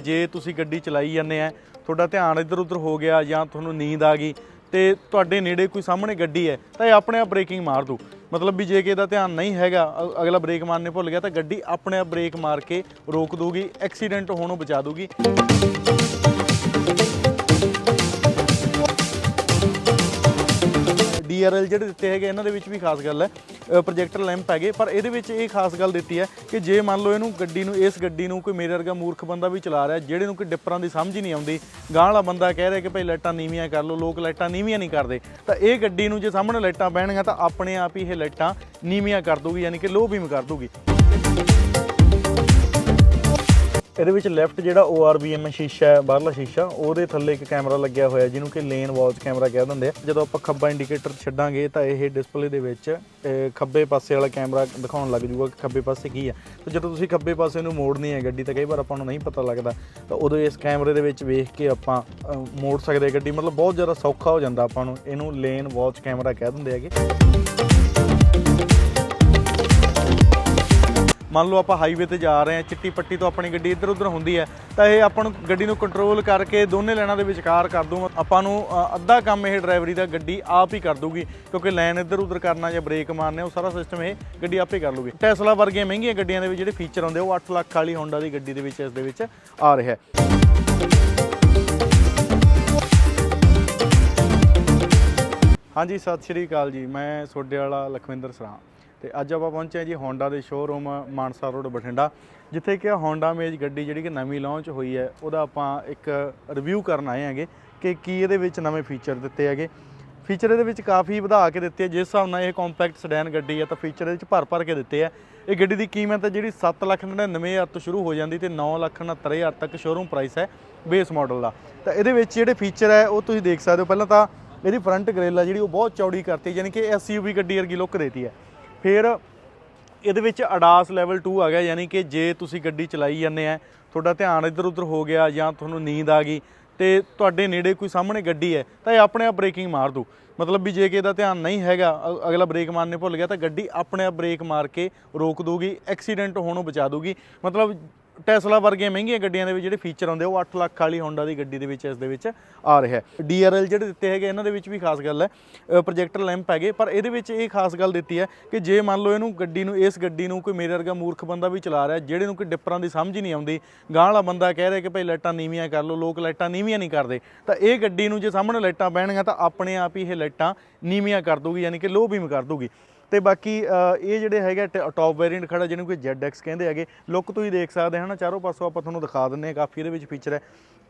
ਜੇ ਤੁਸੀਂ ਗੱਡੀ ਚਲਾਈ ਜਾਂਦੇ ਆ, ਤੁਹਾਡਾ ਧਿਆਨ ਇੱਧਰ ਉੱਧਰ ਹੋ ਗਿਆ ਜਾਂ ਤੁਹਾਨੂੰ ਨੀਂਦ ਆ ਗਈ ਤੇ ਤੁਹਾਡੇ ਨੇੜੇ ਕੋਈ ਸਾਹਮਣੇ ਗੱਡੀ ਹੈ, ਤਾਂ ਇਹ ਆਪਣੇ ਆਪ ਬ੍ਰੇਕਿੰਗ ਮਾਰ ਦੂ। ਮਤਲਬ ਵੀ ਜੇ ਕਿ ਇਹਦਾ ਧਿਆਨ ਨਹੀਂ ਹੈਗਾ ਅਗਲਾ ਬ੍ਰੇਕ ਮਾਰਨੇ ਭੁੱਲ ਗਿਆ ਤਾਂ ਗੱਡੀ ਆਪਣੇ ਆਪ ਬ੍ਰੇਕ ਮਾਰ ਕੇ ਰੋਕ ਦੂਗੀ, ਐਕਸੀਡੈਂਟ ਹੋਣੋਂ ਬਚਾ ਦੂਗੀ। DRL ਜਿਹੜੇ ਦਿੱਤੇ ਹੈਗੇ, ਇਹਨਾਂ ਦੇ ਵਿੱਚ ਵੀ ਖਾਸ ਗੱਲ ਹੈ। ਪ੍ਰੋਜੈਕਟਰ ਲੈਂਪ ਹੈਗੇ, ਪਰ ਇਹਦੇ ਵਿੱਚ ਇਹ ਖਾਸ ਗੱਲ ਦਿੱਤੀ ਹੈ ਕਿ ਜੇ ਮੰਨ ਲਓ ਇਹਨੂੰ ਗੱਡੀ ਨੂੰ, ਇਸ ਗੱਡੀ ਨੂੰ ਕੋਈ ਮੇਰੇ ਵਰਗਾ ਮੂਰਖ ਬੰਦਾ ਵੀ ਚਲਾ ਰਿਹਾ, ਜਿਹੜੇ ਨੂੰ ਕੋਈ ਡਿੱਪਰਾਂ ਦੀ ਸਮਝ ਹੀ ਨਹੀਂ ਆਉਂਦੀ, ਗਾਂਹ ਵਾਲਾ ਬੰਦਾ ਕਹਿ ਰਿਹਾ ਕਿ ਭਾਈ ਲਾਈਟਾਂ ਨੀਵੀਆਂ ਕਰ ਲਓ, ਲੋਕ ਲਾਈਟਾਂ ਨੀਵੀਆਂ ਨਹੀਂ ਕਰਦੇ, ਤਾਂ ਇਹ ਗੱਡੀ ਨੂੰ ਜੇ ਸਾਹਮਣੇ ਲਾਈਟਾਂ ਬਹਿਣਗੀਆਂ ਤਾਂ ਆਪਣੇ ਆਪ ਹੀ ਇਹ ਲਾਈਟਾਂ ਨੀਵੀਆਂ ਕਰ ਦੂਗੀ ਯਾਨੀ ਕਿ ਲੋ ਬੀਮ ਕਰ ਦੂਗੀ ਇਹਦੇ ਵਿੱਚ ਲੈਫਟ ਜਿਹੜਾ ORBM ਸ਼ੀਸ਼ਾ ਹੈ, ਬਾਹਰਲਾ ਸ਼ੀਸ਼ਾ, ਉਹਦੇ ਥੱਲੇ ਇੱਕ ਕੈਮਰਾ ਲੱਗਿਆ ਹੋਇਆ, ਜਿਹਨੂੰ ਕਿ ਲੇਨ ਵਾਚ ਕੈਮਰਾ ਕਹਿ ਦਿੰਦੇ ਆ। ਜਦੋਂ ਆਪਾਂ ਖੱਬਾ ਇੰਡੀਕੇਟਰ ਛੱਡਾਂਗੇ ਤਾਂ ਇਹ ਡਿਸਪਲੇ ਦੇ ਵਿੱਚ ਖੱਬੇ ਪਾਸੇ ਵਾਲਾ ਕੈਮਰਾ ਦਿਖਾਉਣ ਲੱਗ ਜੂਗਾ ਕਿ ਖੱਬੇ ਪਾਸੇ ਕੀ ਆ। ਤੇ ਜਦੋਂ ਤੁਸੀਂ ਖੱਬੇ ਪਾਸੇ ਨੂੰ ਮੋੜਨੀ ਹੈ ਗੱਡੀ, ਤਾਂ ਕਈ ਵਾਰ ਆਪਾਂ ਨੂੰ ਨਹੀਂ ਪਤਾ ਲੱਗਦਾ। ਤਾਂ ਉਦੋਂ ਇਸ ਕੈਮਰੇ ਦੇ ਵਿੱਚ ਵੇਖ ਕੇ ਆਪਾਂ ਮੋੜ ਸਕਦੇ ਗੱਡੀ। ਮਤਲਬ ਬਹੁਤ ਜ਼ਿਆਦਾ ਸੌਖਾ ਹੋ ਜਾਂਦਾ ਆਪਾਂ ਨੂੰ। ਇਹਨੂੰ ਲੇਨ ਵਾਚ ਕੈਮਰਾ ਕਹਿ ਦਿੰਦੇ ਹੈਗੇ। ਮੰਨ ਲਓ ਆਪਾਂ ਹਾਈਵੇ ਤੇ ਜਾ ਰਹੇ ਹਾਂ, ਚਿੱਟੀ ਪੱਟੀ ਤੋਂ ਆਪਣੀ ਗੱਡੀ ਇੱਧਰ ਉੱਧਰ ਹੁੰਦੀ ਹੈ, ਤਾਂ ਇਹ ਆਪਾਂ ਨੂੰ ਗੱਡੀ ਨੂੰ ਕੰਟਰੋਲ ਕਰਕੇ ਦੋਨੇ ਲਾਈਨਾਂ ਦੇ ਵਿਚਕਾਰ ਕਰ ਦੂੰਗਾ ਆਪਾਂ ਨੂੰ ਅੱਧਾ ਕੰਮ ਇਹ ਡਰਾਈਵਰੀ ਦਾ ਗੱਡੀ ਆਪ ਹੀ ਕਰ ਦੂਗੀ ਕਿਉਂਕਿ ਲਾਈਨ ਇੱਧਰ ਉੱਧਰ ਕਰਨਾ ਜਾਂ ਬ੍ਰੇਕ ਮਾਰਨੇ, ਉਹ ਸਾਰਾ ਸਿਸਟਮ ਇਹ ਗੱਡੀ ਆਪੇ ਕਰ ਲੂਗੀ ਟੈਸਲਾ ਵਰਗੀਆਂ ਮਹਿੰਗੀਆਂ ਗੱਡੀਆਂ ਦੇ ਵਿੱਚ ਜਿਹੜੇ ਫੀਚਰ ਆਉਂਦੇ ਉਹ 8 ਲੱਖ ਵਾਲੀ ਹੋਂਡਾ ਦੀ ਗੱਡੀ ਦੇ ਵਿੱਚ, ਇਸ ਦੇ ਵਿੱਚ ਆ ਰਿਹਾ ਹੈ। ਹਾਂਜੀ, ਸਤਿ ਸ਼੍ਰੀ ਅਕਾਲ ਜੀ, ਮੈਂ ਤੁਹਾਡੇ ਵਾਲਾ ਲਖਵਿੰਦਰ ਸਰਾਂ। ਤੇ ਅੱਜ ਆਪਾਂ ਪਹੁੰਚੇ ਹਾਂ ਜੀ ਹੋਂਡਾ ਦੇ ਸ਼ੋਰੂਮ ਮਾਨਸਾ ਰੋਡ ਬਠਿੰਡਾ ਜਿੱਥੇ ਕਿ ਹੋਂਡਾ ਮੇਜ ਗੱਡੀ ਜਿਹੜੀ ਕਿ ਨਵੀਂ ਲਾਂਚ ਹੋਈ ਹੈ ਉਹਦਾ ਆਪਾਂ ਇੱਕ ਰਿਵਿਊ ਕਰਨ ਆਏ ਹੈਗੇ ਕਿ ਕੀ ਇਹਦੇ ਵਿੱਚ ਨਵੇਂ ਫੀਚਰ ਦਿੱਤੇ ਹੈਗੇ। ਫੀਚਰ ਇਹਦੇ ਵਿੱਚ ਕਾਫੀ ਵਧਾ ਕੇ ਦਿੱਤੇ ਆ ਜਿਸ ਹਿਸਾਬ ਨਾਲ ਇਹ ਕੰਪੈਕਟ ਸਡੈਨ ਗੱਡੀ ਹੈ ਤਾਂ ਫੀਚਰ ਇਹਦੇ ਵਿੱਚ ਭਰ ਭਰ ਕੇ ਦਿੱਤੇ ਆ। ਇਹ ਗੱਡੀ ਦੀ ਕੀਮਤ ਹੈ ਜਿਹੜੀ 7,99,000 ਤੋਂ ਸ਼ੁਰੂ ਹੋ ਜਾਂਦੀ ਤੇ 9,69,000 ਤੱਕ ਸ਼ੋਰੂਮ ਪ੍ਰਾਈਸ ਹੈ ਬੇਸ ਮਾਡਲ ਦਾ। ਤਾਂ ਇਹਦੇ ਵਿੱਚ ਜਿਹੜੇ ਫੀਚਰ ਹੈ ਉਹ ਤੁਸੀਂ ਦੇਖ ਸਕਦੇ ਹੋ। ਪਹਿਲਾਂ ਤਾਂ ਇਹਦੀ ਫਰੰਟ ਗ੍ਰਿਲ ਆ ਜਿਹੜੀ ਉਹ ਬਹੁਤ ਚੌੜੀ ਕਰਤੀ ਯਾਨੀ ਕਿ ਐਸਯੂਵੀ ਗੱਡੀ ਵਰਗੀ ਲੁੱਕ ਦੇਤੀ ਹੈ। ਫਿਰ ਇਹਦੇ ਵਿੱਚ ਅਡਾਸ ਲੈਵਲ 2 ਆ ਗਿਆ, ਯਾਨੀ ਕਿ ਜੇ ਤੁਸੀਂ ਗੱਡੀ ਚਲਾਈ ਜਾਂਦੇ ਆ, ਤੁਹਾਡਾ ਧਿਆਨ ਇੱਧਰ ਉੱਧਰ ਹੋ ਗਿਆ ਜਾਂ ਤੁਹਾਨੂੰ ਨੀਂਦ ਆ ਗਈ ਤੇ ਤੁਹਾਡੇ ਨੇੜੇ ਕੋਈ ਸਾਹਮਣੇ ਗੱਡੀ ਹੈ, ਤਾਂ ਇਹ ਆਪਣੇ ਆਪ ਬ੍ਰੇਕਿੰਗ ਮਾਰ ਦੂ। ਮਤਲਬ ਵੀ ਜੇ ਕਿ ਇਹਦਾ ਧਿਆਨ ਨਹੀਂ ਹੈਗਾ, ਅ- ਅਗਲਾ ਬ੍ਰੇਕ ਮਾਰਨੇ ਭੁੱਲ ਗਿਆ, ਤਾਂ ਗੱਡੀ ਆਪਣੇ ਆਪ ਬ੍ਰੇਕ ਮਾਰ ਕੇ ਰੋਕ ਦੂਗੀ ਐਕਸੀਡੈਂਟ ਹੋਣੋਂ ਬਚਾ ਦੂਗੀ। ਮਤਲਬ ਟੈਸਲਾ ਵਰਗੀਆਂ ਮਹਿੰਗੀਆਂ ਗੱਡੀਆਂ ਦੇ ਵਿੱਚ ਜਿਹੜੇ ਫੀਚਰ ਆਉਂਦੇ ਉਹ 8 ਲੱਖ ਵਾਲੀ ਹੋਂਡਾ ਦੀ ਗੱਡੀ ਦੇ ਵਿੱਚ ਇਸ ਦੇ ਵਿੱਚ ਆ ਰਿਹਾ ਹੈ। DRL ਜਿਹੜੇ ਦਿੱਤੇ ਹੈਗੇ, ਇਹਨਾਂ ਦੇ ਵਿੱਚ ਵੀ ਖਾਸ ਗੱਲ ਹੈ। ਪ੍ਰੋਜੈਕਟਰ ਲੈਂਪ ਹੈਗੇ, ਪਰ ਇਹਦੇ ਵਿੱਚ ਇਹ ਖਾਸ ਗੱਲ ਦਿੱਤੀ ਹੈ ਕਿ ਜੇ ਮੰਨ ਲਓ ਇਹਨੂੰ ਗੱਡੀ ਨੂੰ, ਇਸ ਗੱਡੀ ਨੂੰ ਕੋਈ ਮੇਰੇ ਵਰਗਾ ਮੂਰਖ ਬੰਦਾ ਵੀ ਚਲਾ ਰਿਹਾ ਜਿਹੜੇ ਨੂੰ ਕੋਈ ਡਿੱਪਰਾਂ ਦੀ ਸਮਝ ਹੀ ਨਹੀਂ ਆਉਂਦੀ, ਗਾਂਹ ਵਾਲਾ ਬੰਦਾ ਕਹਿ ਰਿਹਾ ਕਿ ਭਾਈ ਲਾਈਟਾਂ ਨੀਵੀਆਂ ਕਰ ਲਓ, ਲੋਕ ਲਾਈਟਾਂ ਨੀਵੀਆਂ ਨਹੀਂ ਕਰਦੇ, ਤਾਂ ਇਹ ਗੱਡੀ ਨੂੰ ਜੇ ਸਾਹਮਣੇ ਲਾਈਟਾਂ ਪੈਣਗੀਆਂ, ਤਾਂ ਆਪਣੇ ਆਪ ਹੀ ਇਹ ਲਾਈਟਾਂ ਨੀਵੀਆਂ ਕਰ ਦੂਗੀ ਯਾਨੀ ਕਿ ਲੋ ਬੀਮ ਕਰ ਦੂਗੀ ਤੇ ਬਾਕੀ ਇਹ ਜਿਹੜੇ ਹੈਗੇ ਟੌਪ ਵੇਰੀਐਂਟ ਖੜਾ, ਜਿਹਨੂੰ ਕੋਈ ZX ਕਹਿੰਦੇ ਹੈਗੇ, ਲੁੱਕ ਤੁਸੀਂ ਦੇਖ ਸਕਦੇ ਹੋ ਨਾ ਚਾਰੋਂ ਪਾਸੋਂ ਆਪਾਂ ਤੁਹਾਨੂੰ ਦਿਖਾ ਦਿੰਨੇ ਆ ਕਾਫੀ ਇਹਦੇ ਵਿੱਚ ਫੀਚਰ ਹੈ।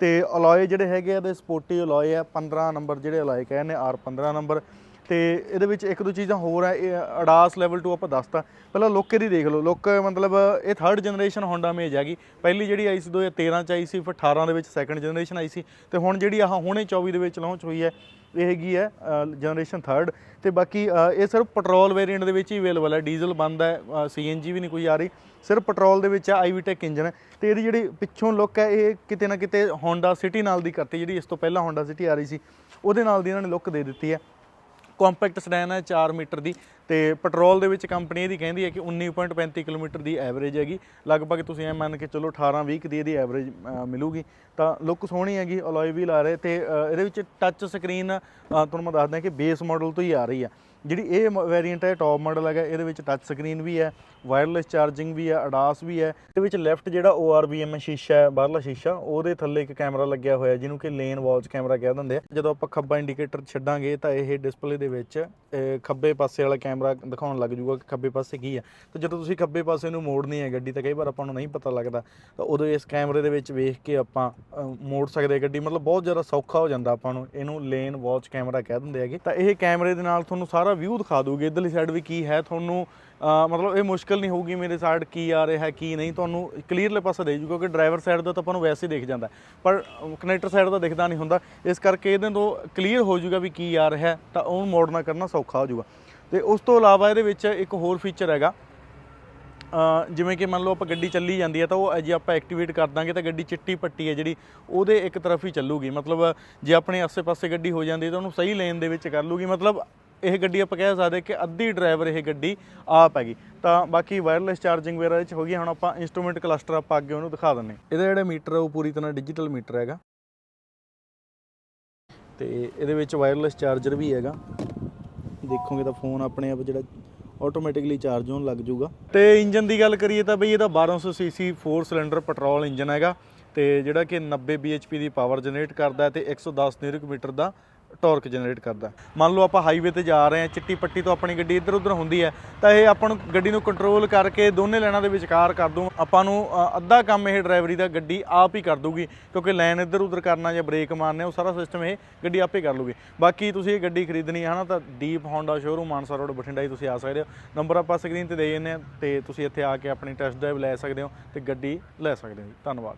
ਤੇ ਅਲੋਏ ਜਿਹੜੇ ਹੈਗੇ ਆ, ਇਹਦੇ ਸਪੋਰਟੀ ਅਲੋਏ ਆ 15 ਨੰਬਰ ਜਿਹੜੇ ਅਲੋਏ ਕਹਿੰਦੇ ਆਰ 15 ਨੰਬਰ ਤੇ ਇਹਦੇ ਵਿੱਚ ਇੱਕ ਦੋ ਚੀਜ਼ਾਂ ਹੋਰ ਆ, ਇਹ ਅਡਾਸ ਲੈਵਲ 2 ਆਪਾਂ ਦੱਸਤਾ। ਪਹਿਲਾਂ ਲੁੱਕ ਦੀ ਦੇਖ ਲਓ, ਲੋਕ ਮਤਲਬ ਇਹ ਥਰਡ ਜਨਰੇਸ਼ਨ ਹੋਂਡਾ ਮੇਜ ਹੈਗੀ। ਪਹਿਲੀ ਜਿਹੜੀ ਆਈ ਸੀ 2013 ਚ ਆਈ ਸੀ, ਫਿਰ 18 ਦੇ ਵਿੱਚ ਸੈਕੰਡ ਜਨਰੇਸ਼ਨ ਆਈ ਸੀ। ਤੇ ਹੁਣ ਜਿਹੜੀ ਆਹ ਹੁਣੇ 24 ਦੇ ਵਿੱਚ ਲਾਂਚ ਹੋਈ ਹੈ, ਇਹ ਹੈਗੀ ਹੈ ਜਨਰੇਸ਼ਨ ਥਰਡ ਤੇ ਬਾਕੀ ਇਹ ਸਿਰਫ ਪੈਟਰੋਲ ਵੇਰੀਐਂਟ ਦੇ ਵਿੱਚ ਹੀ ਅਵੇਲੇਬਲ ਹੈ। ਡੀਜ਼ਲ ਬੰਦ ਹੈ ਸੀਐਨਜੀ ਵੀ ਨਹੀਂ ਕੋਈ ਆ ਰਹੀ। ਸਿਰਫ ਪੈਟਰੋਲ ਦੇ ਵਿੱਚ ਹੈ ਆਈਵੀਟੈਕ ਇੰਜਨ ਹੈ। ਤੇ ਇਹਦੀ ਜਿਹੜੀ ਪਿੱਛੋਂ ਲੁੱਕ ਹੈ, ਇਹ ਕਿਤੇ ਨਾ ਕਿਤੇ ਹੋਂਡਾ ਸਿਟੀ ਨਾਲ ਦੀ ਕਰਤੀ, ਜਿਹੜੀ ਇਸ ਤੋਂ ਪਹਿਲਾਂ ਹੋਂਡਾ ਸਿਟੀ ਆ ਰਹੀ ਸੀ, ਉਹਦੇ ਨਾਲ ਦੀ ਇਹਨਾਂ ਨੇ ਲੁੱਕ ਦੇ ਦਿੱਤੀ ਹੈ। ਕੰਪੈਕਟ ਸੈਡਨ ਹੈ 4 ਮੀਟਰ ਦੀ ਤੇ ਪੈਟਰੋਲ ਦੇ ਵਿੱਚ ਕੰਪਨੀ ਇਹਦੀ ਕਹਿੰਦੀ ਹੈ ਕਿ 19.35 ਕਿਲੋਮੀਟਰ ਦੀ ਐਵਰੇਜ ਹੈਗੀ। ਲਗਭਗ ਤੁਸੀਂ ਐ ਮੰਨ ਕੇ ਚਲੋ 18 20 ਦੀ ਇਹਦੀ ਐਵਰੇਜ ਮਿਲੂਗੀ। ਤਾਂ ਲੁੱਕ ਸੋਹਣੀ ਹੈਗੀ ਅਲੋਏ ਵੀ ਲਾ ਰਹੇ ਤੇ ਇਹਦੇ ਵਿੱਚ ਟੱਚ ਸਕਰੀਨ ਤੁਹਾਨੂੰ ਮੈਂ ਦੱਸਦਾ ਕਿ ਬੇਸ ਮਾਡਲ ਤੋਂ ਹੀ ਆ ਰਹੀ ਆ। ਜਿਹੜੀ ਇਹ ਵੇਰੀਐਂਟ ਹੈ ਟੌਪ ਮਾਡਲ ਹੈਗਾ, ਇਹਦੇ ਵਿੱਚ ਟੱਚ ਸਕਰੀਨ ਵੀ ਹੈ ਵਾਇਰਲੈਸ ਚਾਰਜਿੰਗ ਵੀ ਹੈ, ਅਡਾਸ ਵੀ ਹੈ। ਇਹਦੇ ਵਿੱਚ ਲੈਫਟ ਜਿਹੜਾ ORBM ਸ਼ੀਸ਼ਾ ਹੈ, ਬਾਹਰਲਾ ਸ਼ੀਸ਼ਾ, ਉਹਦੇ ਥੱਲੇ ਇੱਕ ਕੈਮਰਾ ਲੱਗਿਆ ਹੋਇਆ, ਜਿਹਨੂੰ ਕਿ ਲੇਨ ਵਾਚ ਕੈਮਰਾ ਕਹਿ ਦਿੰਦੇ ਆ। ਜਦੋਂ ਆਪਾਂ ਖੱਬਾ ਇੰਡੀਕੇਟਰ ਛੱਡਾਂਗੇ, ਤਾਂ ਇਹ ਡਿਸਪਲੇ ਦੇ ਵਿੱਚ ਖੱਬੇ ਪਾਸੇ ਵਾਲਾ ਕੈਮਰਾ ਦਿਖਾਉਣ ਲੱਗ ਜੂਗਾ ਕਿ ਖੱਬੇ ਪਾਸੇ ਕੀ ਹੈ। ਤਾਂ ਜਦੋਂ ਤੁਸੀਂ ਖੱਬੇ ਪਾਸੇ ਨੂੰ ਮੋੜਨੀ ਹੈ ਗੱਡੀ, ਤਾਂ ਕਈ ਵਾਰ ਆਪਾਂ ਨੂੰ ਨਹੀਂ ਪਤਾ ਲੱਗਦਾ। ਤਾਂ ਉਦੋਂ ਇਸ ਕੈਮਰੇ ਦੇ ਵਿੱਚ ਵੇਖ ਕੇ ਆਪਾਂ ਮੋੜ ਸਕਦੇ ਗੱਡੀ। ਮਤਲਬ ਬਹੁਤ ਜ਼ਿਆਦਾ ਸੌਖਾ ਹੋ ਜਾਂਦਾ ਆਪਾਂ ਨੂੰ, ਇਹਨੂੰ ਲੇਨ ਵਾਚ ਕੈਮਰਾ ਕਹਿ ਦਿੰਦੇ ਹੈਗੇ। ਤਾਂ ਇਹ ਕੈਮਰੇ ਦੇ ਨਾਲ ਤੁਹਾਨੂੰ ਸਾਰਾ ਵਿਊ ਦਿਖਾ ਦੂਗੇ, ਇਧਰਲੀ ਸਾਈਡ ਵੀ ਕੀ ਹੈ ਤੁਹਾਨੂੰ? ਮਤਲਬ ਇਹ ਮੁਸ਼ਕਲ ਨਹੀਂ ਹੋਊਗੀ ਮੇਰੇ ਸਾਈਡ ਕੀ ਆ ਰਿਹਾ ਕੀ ਨਹੀਂ? ਤੁਹਾਨੂੰ ਕਲੀਅਰਲੇ ਪਾਸੇ ਦੇ ਜੂ, ਕਿਉਂਕਿ ਡਰਾਈਵਰ ਸਾਈਡ ਦਾ ਤਾਂ ਆਪਾਂ ਨੂੰ ਵੈਸੇ ਹੀ ਦਿਖ ਜਾਂਦਾ ਪਰ ਕਨੈਕਟਰ ਸਾਈਡ ਦਾ ਦਿਖਦਾ ਨਹੀਂ ਹੁੰਦਾ। ਇਸ ਕਰਕੇ ਇਹਦੇ ਤੋਂ ਕਲੀਅਰ ਹੋ ਜਾਊਗਾ ਵੀ ਕੀ ਆ ਰਿਹਾ ਤਾਂ ਉਹਨੂੰ ਮੋੜਨਾ ਕਰਨਾ ਸੌਖਾ ਹੋ ਜਾਊਗਾ ਤੇ ਉਸ ਤੋਂ ਇਲਾਵਾ ਇਹਦੇ ਵਿੱਚ ਇੱਕ ਹੋਰ ਫੀਚਰ ਹੈਗਾ। ਜਿਵੇਂ ਕਿ ਮੰਨ ਲਓ ਆਪਾਂ ਗੱਡੀ ਚੱਲੀ ਜਾਂਦੀ ਹੈ, ਤਾਂ ਉਹ ਜੇ ਆਪਾਂ ਐਕਟੀਵੇਟ ਕਰ ਦਾਂਗੇ, ਤਾਂ ਗੱਡੀ ਚਿੱਟੀ ਪੱਟੀ ਹੈ ਜਿਹੜੀ, ਉਹਦੇ ਇੱਕ ਤਰਫ ਹੀ ਚੱਲੂਗੀ। ਮਤਲਬ ਜੇ ਆਪਣੇ ਆਸੇ-ਪਾਸੇ ਗੱਡੀ ਹੋ ਜਾਂਦੀ ਤਾਂ ਉਹਨੂੰ ਸਹੀ ਲੇਨ ਦੇ ਵਿੱਚ ਕਰ ਲੂਗੀ। ਮਤਲਬ ਇਹ ਗੱਡੀ ਆਪਾਂ ਕਹਿ ਸਕਦੇ ਕਿ ਅੱਧੀ ਡਰਾਈਵਰ ਇਹ ਗੱਡੀ ਆਪ ਹੈਗੀ। ਤਾਂ ਬਾਕੀ ਵਾਇਰਲੈਸ ਚਾਰਜਿੰਗ ਵਗੈਰਾ ਇਹ ਚ ਹੋ ਗਈ, ਹੁਣ ਆਪਾਂ ਇਨਸਟਰੂਮੈਂਟ ਕਲਸਟਰ ਆਪਾਂ ਅੱਗੇ ਉਹਨੂੰ ਦਿਖਾ ਦਿੰਨੇ ਇਹਦਾ ਜਿਹੜਾ ਮੀਟਰ ਹੈ ਉਹ ਪੂਰੀ ਤਰ੍ਹਾਂ ਡਿਜੀਟਲ ਮੀਟਰ ਹੈਗਾ। ਤੇ ਇਹਦੇ ਵਿੱਚ ਵਾਇਰਲੈਸ ਚਾਰਜਰ ਵੀ ਹੈਗਾ। ਦੇਖੋਗੇ ਤਾਂ ਫੋਨ ਆਪਣੇ ਆਪ ਜਿਹੜਾ ਆਟੋਮੈਟਿਕਲੀ ਚਾਰਜ ਹੋਣ ਲੱਗ ਜਾਊਗਾ। ਤੇ ਇੰਜਨ ਦੀ ਗੱਲ ਕਰੀਏ ਤਾਂ ਬਈ ਇਹਦਾ 1200 ਸੀਸੀ 4 ਸਿਲੰਡਰ ਪੈਟਰੋਲ ਇੰਜਨ ਹੈਗਾ। ਤੇ ਜਿਹੜਾ ਕਿ 90 bhp ਦੀ ਪਾਵਰ ਜਨਰੇਟ ਕਰਦਾ ਹੈ ਤੇ 110 ਨਿਊਟਨ ਮੀਟਰ ਦਾ ਟਾਰਕ ਜਨਰੇਟ ਕਰਦਾ। ਮੰਨ ਲਓ ਆਪਾਂ ਹਾਈਵੇ ਤੇ ਜਾ ਰਹੇ ਹਾਂ, ਚਿੱਟੀ ਪੱਟੀ ਤੋਂ ਆਪਣੀ ਗੱਡੀ ਇੱਧਰ ਉੱਧਰ ਹੁੰਦੀ ਹੈ, ਤਾਂ ਇਹ ਆਪਾਂ ਨੂੰ ਗੱਡੀ ਨੂੰ ਕੰਟਰੋਲ ਕਰਕੇ ਦੋਨੇ ਲਾਈਨਾਂ ਦੇ ਵਿਚਕਾਰ ਕਰ ਦੂੰ ਆਪਾਂ ਨੂੰ ਅੱਧਾ ਕੰਮ ਇਹ ਡਰਾਈਵਰੀ ਦਾ ਗੱਡੀ ਆਪ ਹੀ ਕਰ ਦੂਗੀ ਕਿਉਂਕਿ ਲਾਈਨ ਇੱਧਰ ਉੱਧਰ ਕਰਨਾ ਜਾਂ ਬ੍ਰੇਕ ਮਾਰਨੇ, ਉਹ ਸਾਰਾ ਸਿਸਟਮ ਇਹ ਗੱਡੀ ਆਪੇ ਕਰ ਲੂਗੀ ਬਾਕੀ ਤੁਸੀਂ ਇਹ ਗੱਡੀ ਖਰੀਦਣੀ ਹੈ ਨਾ, ਤਾਂ Deep Honda showroom Mansa road Bathinda ਹੀ ਤੁਸੀਂ ਆ ਸਕਦੇ ਹੋ। ਨੰਬਰ ਆਪਾਂ ਸਕਰੀਨ ਤੇ ਦੇ ਜੰਨੇ ਤੇ ਤੁਸੀਂ ਇੱਥੇ ਆ ਕੇ ਆਪਣੀ ਟੈਸਟ ਡਰਾਈਵ ਲੈ ਸਕਦੇ ਹੋ ਤੇ ਗੱਡੀ ਲੈ ਸਕਦੇ ਹੋ ਜੀ। ਧੰਨਵਾਦ।